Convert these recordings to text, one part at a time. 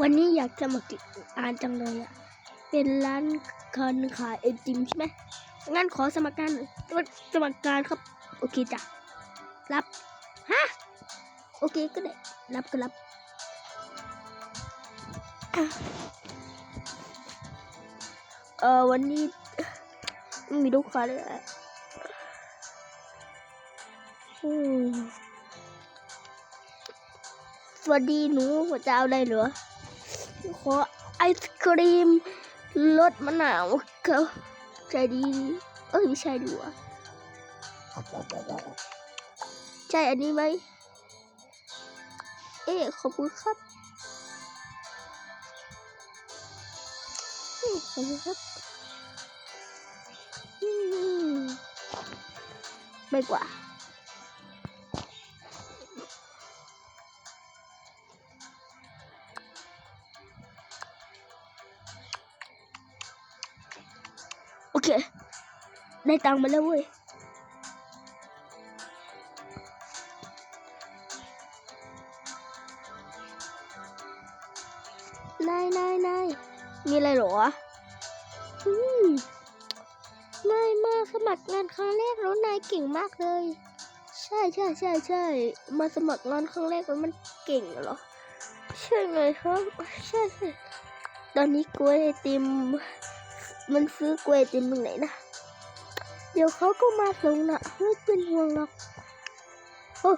วันนี้อยากจะมากินอ่านจังเลยอะเป็นร้านคนขายไอติมใช่ไหมงั้นขอสมัครการสมัครการครับ โอเคจ้ะ รับ ฮะ โอเคก็ได้ รับก็รับ เออวันนี้ไม่มีลูกค้าเลยอะสวัสดีหนูหัวจะเอาอะไรเหรอ ขอไอศครีมรสมะนาวเขาใจดี เอ้ยไม่ใช่ดีวะใช่อันนี้ไหมเอ๊ขอบคุณครับเอ๊ขอบคุณครับไม่กว่า โอเค ได้ตังค์มาแล้วเว้ยนายนายนายมีอะไรเหรอ อืมนายมาสมัครงานครั้งแรกแล้วนายเก่งมากเลย ใช่ใช่ใช่ใช่มาสมัครงานครั้งแรกแล้วมันเก่งเหรอ ใช่ไงครับ ใช่ใช่ตอนนี้กล้วยไอติม มันซื้อกล้วยติมตรงไหนนะ เดี๋ยวเขาก็มาส่งนะไม่เป็นห่วงหรอกโอ้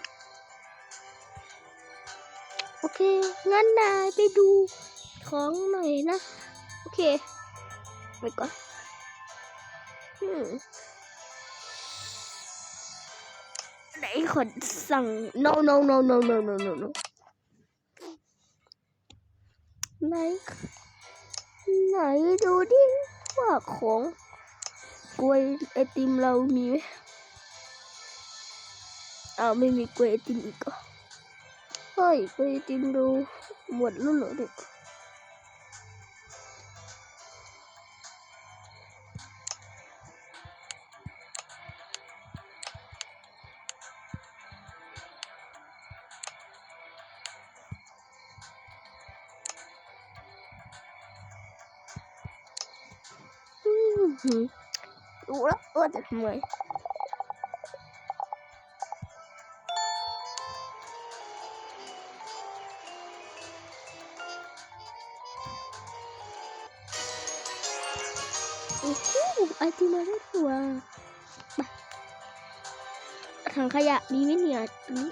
โอเค งั้นนายไปดูของหน่อยนะ โอเค ไปก่อนไหนคนสั่ง no no no no no no no no ไหนไหนดูดิ ว่าของกล้วยไอติมเรามีไหมอ้าวไม่มีกล้วยไอติมอีกก็เฮ้ยกล้วยไอติมดูหมดแล้วเหรอเด็ก รู้แล้วว่าจะทำไงโอ้โหไอติมมาได้ตัวมาถังขยะมีไหมเนี่ยอันนี้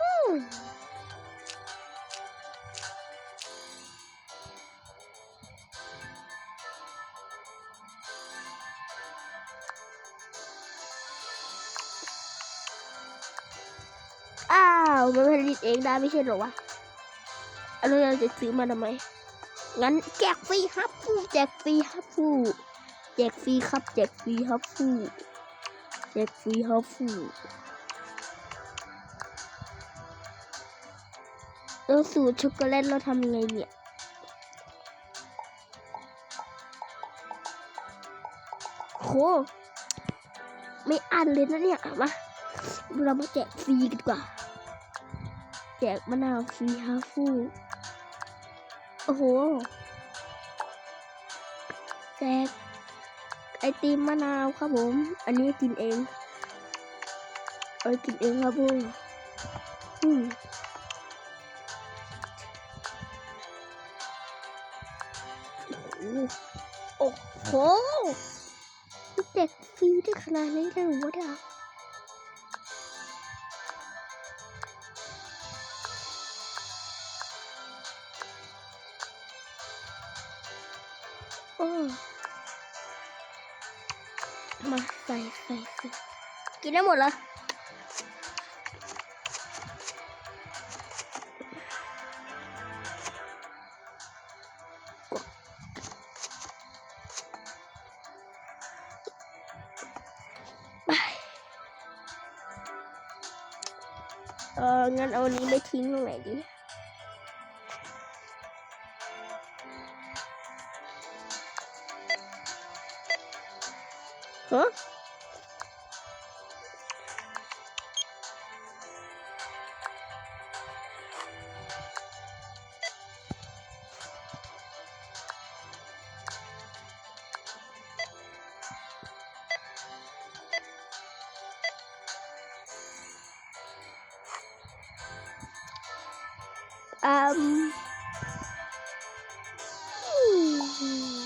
อืม อ้าวมันผลิตเองได้ไม่ใช่หรอวะแล้วเราจะซื้อมาทำไม งั้นแจกฟรีครับฟูแจกฟรีครับฟูแจกฟรีครับแจกฟรีครับฟูแจกฟรีครับฟูแล้วสูตรช็อกโกแลตเราทำยังไงเนี่ยโหไม่อันเลยนะเนี่ยมาเรามาแจกฟรีกันดีกว่า แจกมะนาวฟรีฮาฟูโอ้โห แจกไอติมมะนาวครับผม อันนี้กินเอง เอากินเองครับผมอืมโอ้โหแจกฟรีได้ขนาดนี้เลยหรอวะเนี่ย อ้มาใส่ใส่ใส่กินได้หมดแล้วไปเอองั้นเอานี้ไปทิ้งตรงไหนดี อืมอืม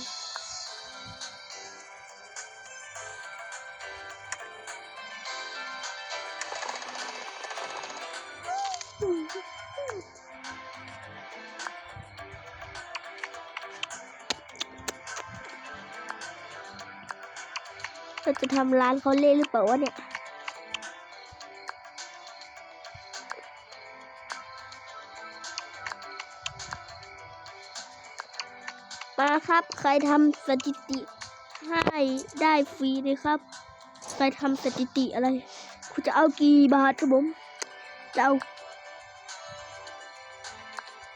เราจะทำร้านเขาเล่หรือเปล่าวะเนี่ย ครับ ใครทำสถิติให้ได้ฟรีเลยครับ ใครทำสถิติอะไร คุณจะเอากี่บาทครับผม จะเอา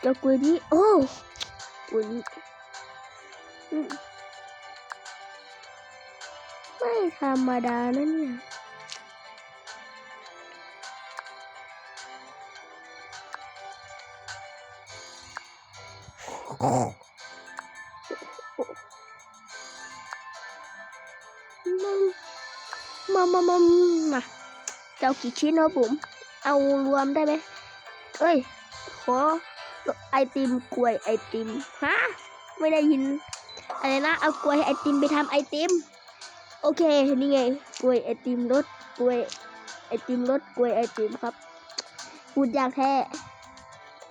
จะกล้วยนี้ โอ้กล้วยนี้ไม่ธรรมดานะเนี่ย มามามามาจะเอากี่ชิ้นครับผม เอารวมได้ไหมเอ้ย ขอไอติมกล้วยไอติม ฮะ ไม่ได้ยิน อะไรนะ เอากล้วยไอติมไปทำไอติม โอเค นี่ไง กล้วยไอติมรสกล้วยไอติมรสกล้วยไอติมครับพูดยากแท้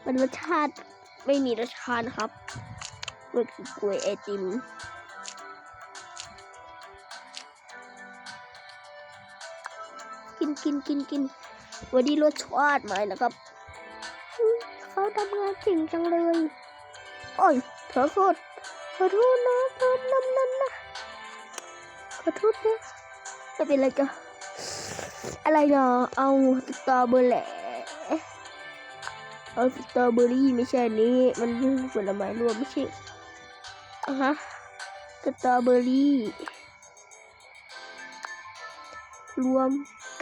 มันรสชาติไม่มีรสชาตินะครับมันคือกล้วยไอติม กินกินกิน วันนี้รสชาติใหม่นะครับ เขาทำงานเก่งจังเลย โอ้ยขอโทษขอโทษนะขอน้ำนั้นนะขอโทษนะไม่เป็นไรจ้ะอะไรเนาะเอาสตรอเบอร์แหละเอาสตรอเบอรี่ไม่ใช่นี้มันคือผลไม้รวมไม่ใช่อะฮะสตรอเบอรี่ รวม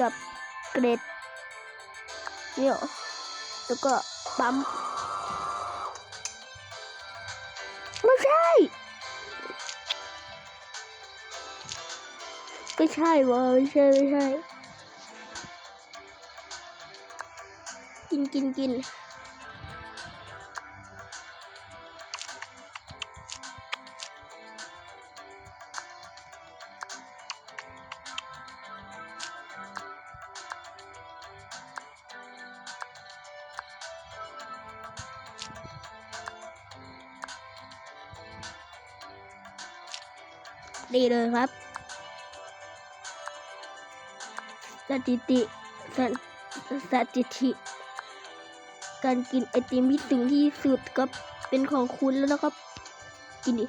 กับเกรดเนี่ยแล้วก็ปั๊มไม่ใช่ ไม่ใช่วะไม่ใช่ ไม่ใช่ กินกินกิน ดีเลยครับ สถิติสสถิติ การกินไอติมที่ถึงที่สุดก็เป็นของคุณแล้วนะครับ กินดิ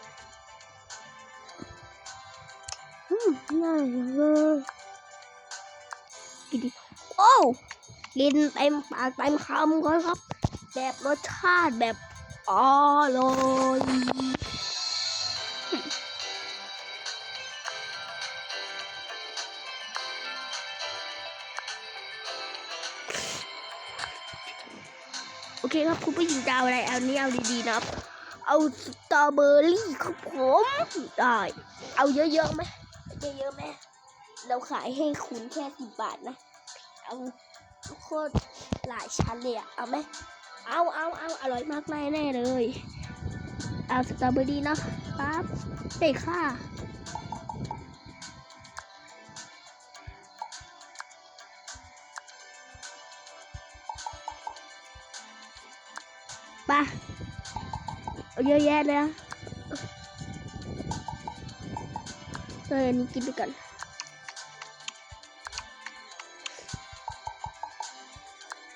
อืมง่ายเลยกินดิโอ้กินเต็มปากเต็มคำก่อนครับ แบบรสชาติแบบอร่อย จะเอาอะไรเอานี้เอาดีๆนะครับ เอาสตรอเบอรี่ครับผมได้เอาเยอะๆไหมเยอะๆไหมเราขายให้คุณแค่สิบบาทนะ เอาโคตรหลายชั้นเลยอะเอาไหมเอาเอาเอาอร่อยมากแน่แน่เลย เอาสตรอเบอรี่เนาะปั๊บเตะค่ะ ปะเยอะแยะเลยนะเลยอันนี้กินไปก่อน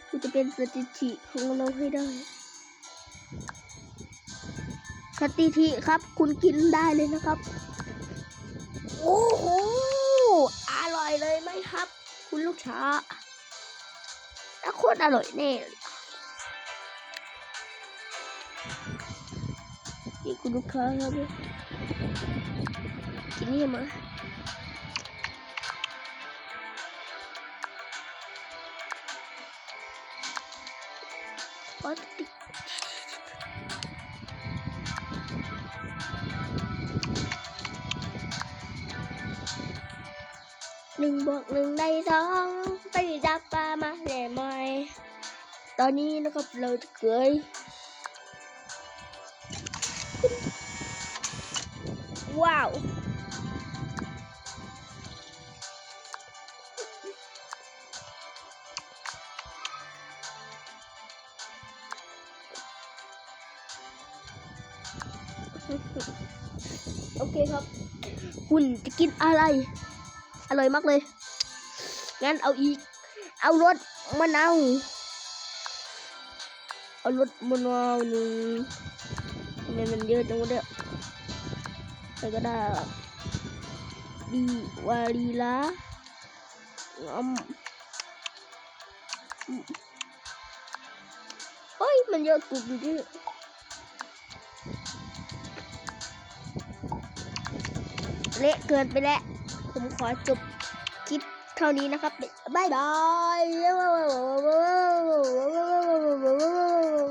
กูจะเป็นสถิติของเราให้ได้สถิติครับ คุณกินได้เลยนะครับ โอ้โห อร่อยเลยไหมครับ คุณลูกช้าถ้าโคตรอร่อยแน่เลย นี่คุณลูกค้าครับกินนี่มาพลาสติกหนึ่ ว้าวโอเคครับ คุณจะกินอะไร อร่อยมากเลย งั้นเอาอีก เอารสมะนาว เอารสมะนาวหนึ่งทำไมมันเยอะจังวะเนี่ย ไปก็ได้ดีวาลีลาอืมอืมเฮ้ยมันเยอะกลุ่มดิเละเกินไปแล้ว ผมขอจบคลิปเท่านี้นะครับบ๊ายบาย